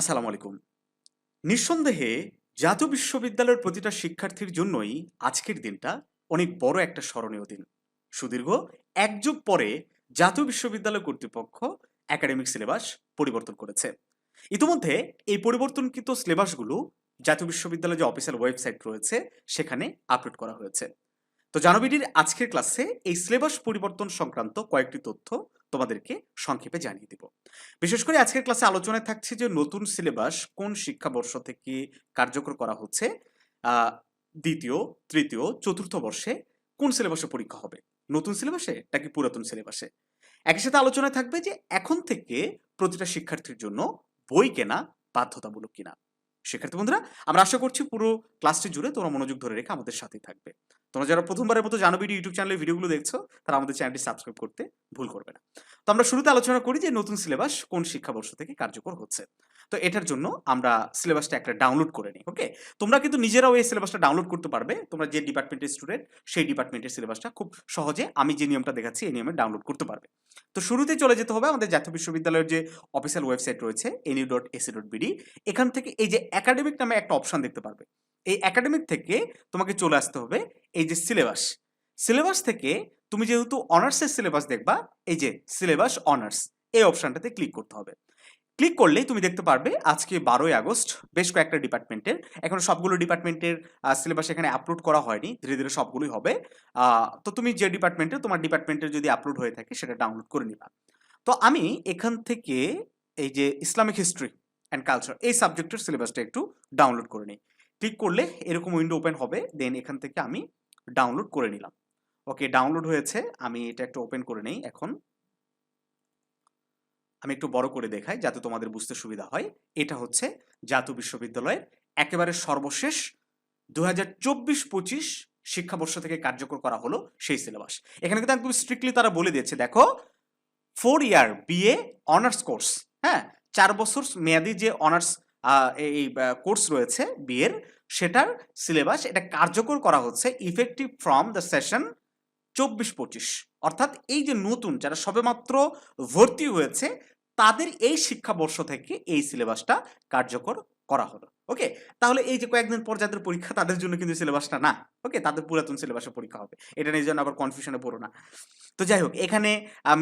আসসালামু আলাইকুম। নিঃসন্দেহে জাতীয় বিশ্ববিদ্যালয়ের প্রতিটা শিক্ষার্থীর জন্যই আজকের দিনটা অনেক বড় একটা স্মরণীয় দিন। সুদীর্ঘ এক যুগ পরে জাতীয় বিশ্ববিদ্যালয় কর্তৃপক্ষ একাডেমিক সিলেবাস পরিবর্তন করেছে। ইতিমধ্যে এই পরিবর্তনকৃত সিলেবাসগুলো জাতীয় বিশ্ববিদ্যালয়ের যে অফিসিয়াল ওয়েবসাইট রয়েছে, সেখানে আপলোড করা হয়েছে। তো জানবিডির আজকের ক্লাসে এই সিলেবাস পরিবর্তন সংক্রান্ত কয়েকটি তথ্য তোমাদেরকে সংক্ষেপে জানিয়ে দিব। বিশেষ করে আজকের ক্লাসে আলোচনায় থাকছে যে নতুন সিলেবাস কোন শিক্ষাবর্ষ থেকে কার্যকর করা হচ্ছে দ্বিতীয়, তৃতীয়, চতুর্থ বর্ষে কোন সিলেবাসে পরীক্ষা হবে? নতুন সিলেবাসে নাকি পুরাতন সিলেবাসে? একই সাথে আলোচনায় থাকবে যে এখন থেকে প্রতিটা শিক্ষার্থীর জন্য বই কেনা বাধ্যতামূলক কিনা। শিক্ষার্থী বন্ধুরা, আমরা আশা করছি পুরো ক্লাসটি জুড়ে তোমরা মনোযোগ ধরে রেখে আমাদের সাথেই থাকবে। তোমরা যারা প্রথমবারের মতো জানো ভিডিও ইউটিউব চ্যানেলে ভিডিওগুলো দেখছ, তারা আমাদের চ্যানেলটি সাবস্ক্রাইব করতে ভুল করবে না। তো আমরা শুরুতে আলোচনা করি যে নতুন সিলেবাস কোন শিক্ষাবর্ষ থেকে কার্যকর হচ্ছে। তো এটার জন্য আমরা সিলেবাসটা একটা ডাউনলোড করে নিই ওকে তোমরা কিন্তু নিজেরাও এই সিলেবাসটা ডাউনলোড করতে পারবে। তোমরা যে ডিপার্টমেন্টের স্টুডেন্ট সেই ডিপার্টমেন্টের সিলেবাসটা খুব সহজে আমি যে নিয়মটা দেখাচ্ছি, এই নিয়মে ডাউনলোড করতে পারবে। তো শুরুতে চলে যেতে হবে আমাদের জাতীয় বিশ্ববিদ্যালয়ের যে অফিসিয়াল ওয়েবসাইট রয়েছে NU dot AC dot BD এখান থেকে এই যে একাডেমিক নামে একটা অপশান দেখতে পারবে। এই একাডেমিক থেকে তোমাকে চলে আসতে হবে এই যে সিলেবাস সিলেবাস থেকে তুমি যেহেতু অনার্সের সিলেবাস দেখবা, এই যে সিলেবাস অনার্স এই অপশানটাতে ক্লিক করতে হবে। ক্লিক করলেই তুমি দেখতে পারবে আজকে বারোই আগস্ট, বেশ কয়েকটা ডিপার্টমেন্টের এখন সবগুলো ডিপার্টমেন্টের সিলেবাস এখানে আপলোড করা হয়নি, ধীরে ধীরে সবগুলোই হবে। তো তুমি যে ডিপার্টমেন্টে তোমার ডিপার্টমেন্টের যদি আপলোড হয়ে থাকে, সেটা ডাউনলোড করে নিবা। তো আমি এখান থেকে এই যে ইসলামিক হিস্ট্রি অ্যান্ড কালচার এই সাবজেক্টের সিলেবাসটা একটু ডাউনলোড করে নিই। ক্লিক করলে এরকম উইন্ডো ওপেন হবে দেন এখান থেকে আমি ডাউনলোড করে নিলাম। ওকে ডাউনলোড হয়েছে, আমি এটা একটু ওপেন করে নেই এখন। আমি একটু বড় করে দেখাই যাতে তোমাদের বুঝতে সুবিধা হয়। এটা হচ্ছে জাতীয় বিশ্ববিদ্যালয়ের একেবারে সর্বশেষ দু হাজার চব্বিশ পঁচিশ শিক্ষাবর্ষ থেকে কার্যকর করা হলো সেই সিলেবাস। এখানে কিন্তু একদম স্ট্রিক্টলি তারা বলে দিয়েছে, দেখো four year BA honours course হ্যাঁ? চার বছর মেয়াদি যে অনার্স এই কোর্স রয়েছে বিয়ের সেটার সিলেবাস এটা কার্যকর করা হচ্ছে ইফেক্টিভ ফ্রম দ্য সেশন চব্বিশ পঁচিশ। অর্থাৎ এই যে নতুন যারা সবেমাত্র ভর্তি হয়েছে, তাদের এই শিক্ষাবর্ষ থেকে এই সিলেবাসটা কার্যকর করা হলো। ওকে? তাহলে এই যে কয়েকদিন পর যাদের পরীক্ষা, তাদের জন্য কিন্তু সিলেবাসটা না। ওকে? তাদের পুরাতন সিলেবাসে পরীক্ষা হবে। এটা নিয়ে যেন আবার কনফিউশনে পড়ো না। তো যাই হোক, এখানে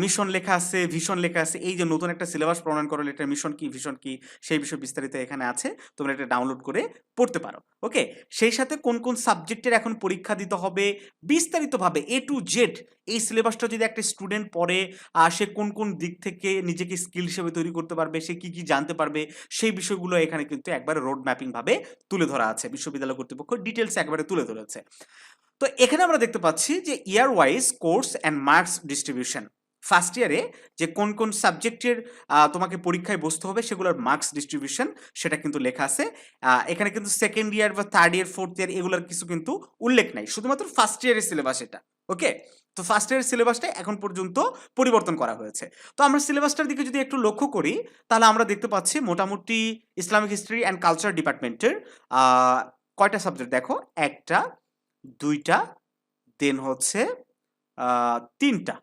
মিশন লেখা আছে ভিশন লেখা আছে। এই যে নতুন একটা সিলেবাস প্রণয়ন করো এটা মিশন কি ভিশন কি, সেই বিষয়ে বিস্তারিত এখানে আছে। তোমরা এটা ডাউনলোড করে পড়তে পারো। ওকে সেই সাথে কোন কোন সাবজেক্টের এখন পরীক্ষা দিতে হবে? বিস্তারিতভাবে এ টু জেড এই সিলেবাসটা যদি একটা স্টুডেন্ট পড়ে সে কোন কোন দিক থেকে নিজেকে স্কিল হিসেবে তৈরি করতে পারবে, সে কি কি জানতে পারবে, সেই বিষয়গুলো এখানে কিন্তু একবারে রোড ম্যাপিং ভাবে তুলে ধরা আছে, বিশ্ববিদ্যালয় কর্তৃপক্ষ ডিটেলস একবারে তুলে ধরেছে। তো এখানে আমরা দেখতে পাচ্ছি যে year wise course and marks distribution first ইয়ারে যে কোন কোন সাবজেক্টের তোমাকে পরীক্ষায় বসতে হবে সেগুলোর মার্কস ডিস্ট্রিবিউশন সেটা কিন্তু লেখা আছে। এখানে কিন্তু সেকেন্ড ইয়ার বা থার্ড ইয়ার ফোর্থ ইয়ার এগুলোর কিছু কিন্তু উল্লেখ নাই। শুধুমাত্র ফার্স্ট ইয়ারের সিলেবাস এটা ওকে তো ফার্স্ট ইয়ারের সিলেবাসটা এখন পর্যন্ত পরিবর্তন করা হয়েছে। তো আমরা সিলেবাসটার দিকে যদি একটু লক্ষ্য করি, তাহলে আমরা দেখতে পাচ্ছি মোটামুটি ইসলামিক হিস্ট্রি অ্যান্ড কালচার ডিপার্টমেন্টের কয়টা সাবজেক্ট দেখো, একটা, দুইটা দেন হচ্ছে তিনটা।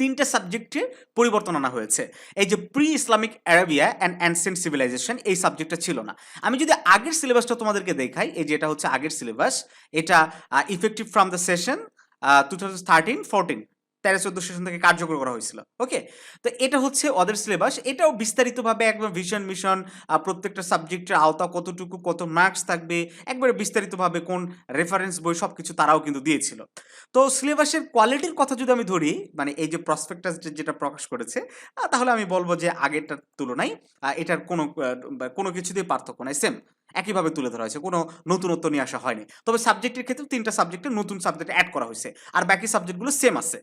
তিনটা সাবজেক্টে পরিবর্তন আনা হয়েছে। এই যে pre Islamic Arabia and ancient civilization এই সাবজেক্টটা ছিল না। আমি যদি আগের সিলেবাসটা তোমাদেরকে দেখাই, এই যে এটা হচ্ছে আগের সিলেবাস এটা effective from the session two thousand thirteen fourteen তেরো চোদ্দ সেশন থেকে কার্যকর করা হয়েছিল। ওকে তো এটা হচ্ছে ওদের সিলেবাস এটাও বিস্তারিতভাবে একদম ভিশন মিশন প্রত্যেকটা সাবজেক্টের আওতা কতটুকু, কত মার্কস থাকবে, একবারে বিস্তারিতভাবে কোন রেফারেন্স বই সব কিছু তারাও কিন্তু দিয়েছিল। তো সিলেবাসের কোয়ালিটির কথা যদি আমি ধরি মানে এই যে প্রসপেক্টাস যেটা প্রকাশ করেছে তাহলে আমি বলব যে আগেরটার তুলনায় এটার কোনো কোনো কিছুতেই পার্থক্য নাই। সেম একইভাবে তুলে ধরা হয়েছে, কোনো নতুনত্ব নিয়ে আসা হয়নি। তবে সাবজেক্টের ক্ষেত্রে তিনটা সাবজেক্টে নতুন সাবজেক্ট অ্যাড করা হয়েছে, আর বাকি সাবজেক্টগুলো সেম আছে।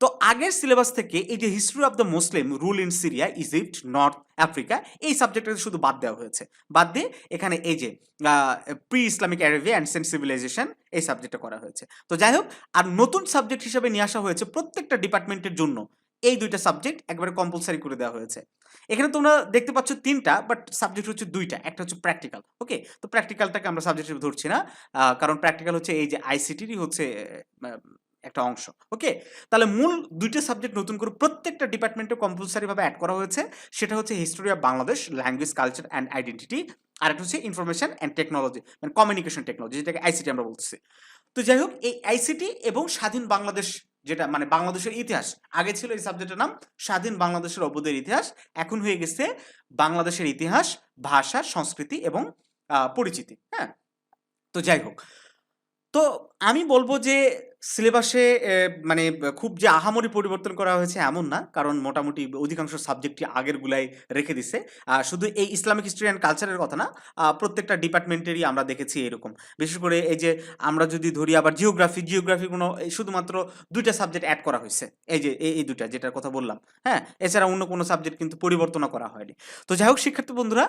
তো আগের সিলেবাস থেকে এই যে history of the Muslim rule in Syria Egypt North Africa এই সাবজেক্টটা শুধু বাদ দেওয়া হয়েছে। বাদ দিয়ে এখানে এই যে pre Islamic Arabia and ancient civilization এই সাবজেক্টটা করা হয়েছে। তো যাই হোক, আর নতুন সাবজেক্ট হিসেবে নিয়ে আসা হয়েছে প্রত্যেকটা ডিপার্টমেন্টের জন্য। এই দুইটা সাবজেক্ট একবারে কম্পালসারি করে দেওয়া হয়েছে। এখানে তোমরা দেখতে পাচ্ছ তিনটা বাট সাবজেক্ট হচ্ছে দুইটা। একটা হচ্ছে প্র্যাকটিক্যাল ওকে তো প্র্যাকটিক্যালটাকে আমরা সাবজেক্ট হিসেবে ধরছি না কারণ প্র্যাকটিক্যাল হচ্ছে এই যে আইসিটিরই হচ্ছে একটা অংশ ওকে তাহলে মূল দুইটা সাবজেক্ট নতুন করে প্রত্যেকটা ডিপার্টমেন্টে কম্পালসারি ভাবে অ্যাড করা হয়েছে। সেটা হচ্ছে history of Bangladesh language culture and identity আর একটা হচ্ছে ইনফরমেশন অ্যান্ড টেকনোলজি মানে কমিউনিকেশন টেকনোলজি যেটাকে আইসিটি আমরা বলতেছি। তো যাই হোক, এই আইসিটি এবং স্বাধীন বাংলাদেশ যেটা মানে বাংলাদেশের ইতিহাস। আগে ছিল এই সাবজেক্টের নাম স্বাধীন বাংলাদেশের অবুদের ইতিহাস, এখন হয়ে গেছে বাংলাদেশের ইতিহাস, ভাষা, সংস্কৃতি এবং পরিচিতি হ্যাঁ? তো যাই হোক। তো আমি বলব যে সিলেবাসে মানে খুব যে আহামরি পরিবর্তন করা হয়েছে এমন না, কারণ মোটামুটি অধিকাংশ সাবজেক্টই আগের গুলাই রেখে দিছে। শুধু এই ইসলামিক হিস্ট্রি অ্যান্ড কালচারের কথা না প্রত্যেকটা ডিপার্টমেন্টেরই আমরা দেখেছি এরকম। বিশেষ করে এই যে আমরা যদি ধরি আবার জিওগ্রাফি জিওগ্রাফি কোনো শুধুমাত্র দুইটা সাবজেক্ট অ্যাড করা হয়েছে। এই যে, এই এই দুইটা যেটার কথা বললাম হ্যাঁ? এছাড়া অন্য কোনো সাবজেক্ট কিন্তু পরিবর্তনও করা হয়নি। তো যাই হোক, শিক্ষার্থী বন্ধুরা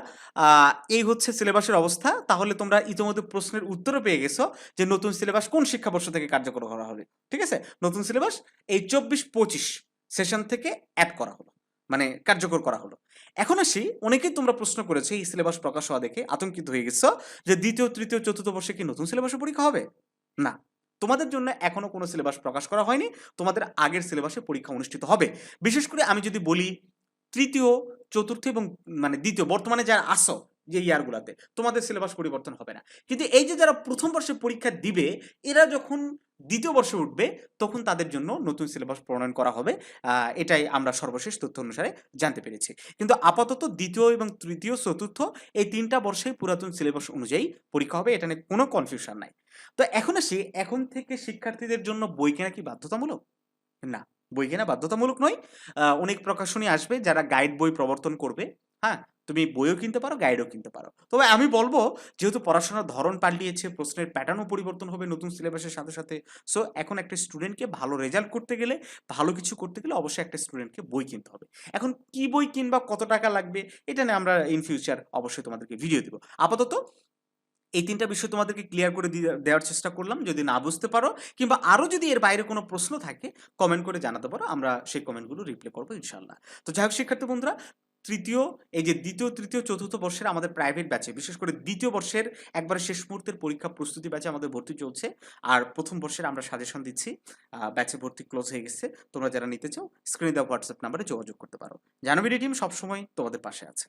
এই হচ্ছে সিলেবাসের অবস্থা। তাহলে তোমরা ইতিমধ্যে প্রশ্নের উত্তরও পেয়ে গেছো যে নতুন সিলেবাস কোন শিক্ষাবর্ষ থেকে কার্যকর করা হবে। ঠিক আছে? নতুন সিলেবাস এই চব্বিশ পঁচিশ সেশন থেকে অ্যাড করা হলো মানে কার্যকর করা হলো। এখন আসি, অনেকেই তোমরা প্রশ্ন করেছ, এই সিলেবাস প্রকাশ হওয়া দেখে আতঙ্কিত হয়ে গেছো যে দ্বিতীয়, তৃতীয়, চতুর্থ বর্ষে কি নতুন সিলেবাসে পরীক্ষা হবে? না। তোমাদের জন্য এখনও কোনো সিলেবাস প্রকাশ করা হয়নি, তোমাদের আগের সিলেবাসে পরীক্ষা অনুষ্ঠিত হবে। বিশেষ করে আমি যদি বলি, তৃতীয়, চতুর্থ এবং মানে দ্বিতীয়, বর্তমানে যারা আসো যে ইয়ারগুলাতে তোমাদের সিলেবাস পরিবর্তন হবে না। কিন্তু এই যে যারা প্রথম বর্ষে পরীক্ষা দিবে, এরা যখন দ্বিতীয় বর্ষে উঠবে, তখন তাদের জন্য নতুন সিলেবাস প্রণয়ন করা হবে। এটাই আমরা সর্বশেষ তথ্য অনুসারে জানতে পেরেছি। কিন্তু আপাতত দ্বিতীয় এবং তৃতীয়, চতুর্থ এই তিনটা বর্ষে পুরাতন সিলেবাস অনুযায়ী পরীক্ষা হবে, এটা নিয়ে কোনো কনফিউশন নাই। তো এখন আসি, এখন থেকে শিক্ষার্থীদের জন্য বই কেনা কি বাধ্যতামূলক? না, বই কেনা বাধ্যতামূলক নয়। অনেক প্রকাশনী আসবে যারা গাইড বই প্রবর্তন করবে হ্যাঁ? তুমি বইও কিনতে পারো গাইডও কিনতে পারো। তবে আমি বলব, যেহেতু পড়াশোনার ধরন পাল্টিয়েছে, প্রশ্নের প্যাটার্নও পরিবর্তন হবে নতুন সিলেবাসের সাথে সাথে। সো এখন একটা স্টুডেন্টকে ভালো রেজাল্ট করতে গেলে, ভালো কিছু করতে গেলে অবশ্যই একটা স্টুডেন্টকে বই কিনতে হবে। এখন কি বই কিনবা, কত টাকা লাগবে, এটা নিয়ে আমরা ইন ফিউচার অবশ্যই তোমাদেরকে ভিডিও দেবো। আপাতত এই তিনটা বিষয় তোমাদেরকে ক্লিয়ার করে দেওয়ার চেষ্টা করলাম। যদি না বুঝতে পারো, কিংবা আরও যদি এর বাইরে কোনো প্রশ্ন থাকে কমেন্ট করে জানাতে পারো, আমরা সেই কমেন্টগুলো রিপ্লাই করব ইনশাল্লাহ তো যাই হোক, শিক্ষার্থী বন্ধুরা তৃতীয়, এই যে দ্বিতীয়, তৃতীয়, চতুর্থ বর্ষের আমাদের প্রাইভেট ব্যাচে বিশেষ করে দ্বিতীয় বর্ষের একবার শেষ মুহূর্তের পরীক্ষা প্রস্তুতি ব্যাচে আমাদের ভর্তি চলছে। আর প্রথম বর্ষের আমরা সাজেশন দিচ্ছি ব্যাচে ভর্তি ক্লোজ হয়ে গেছে। তোমরা যারা নিতে চাও স্ক্রিনে দেওয়া হোয়াটসঅ্যাপ নাম্বারে যোগাযোগ করতে পারো। জানবি টিম সবসময় তোমাদের পাশে আছে।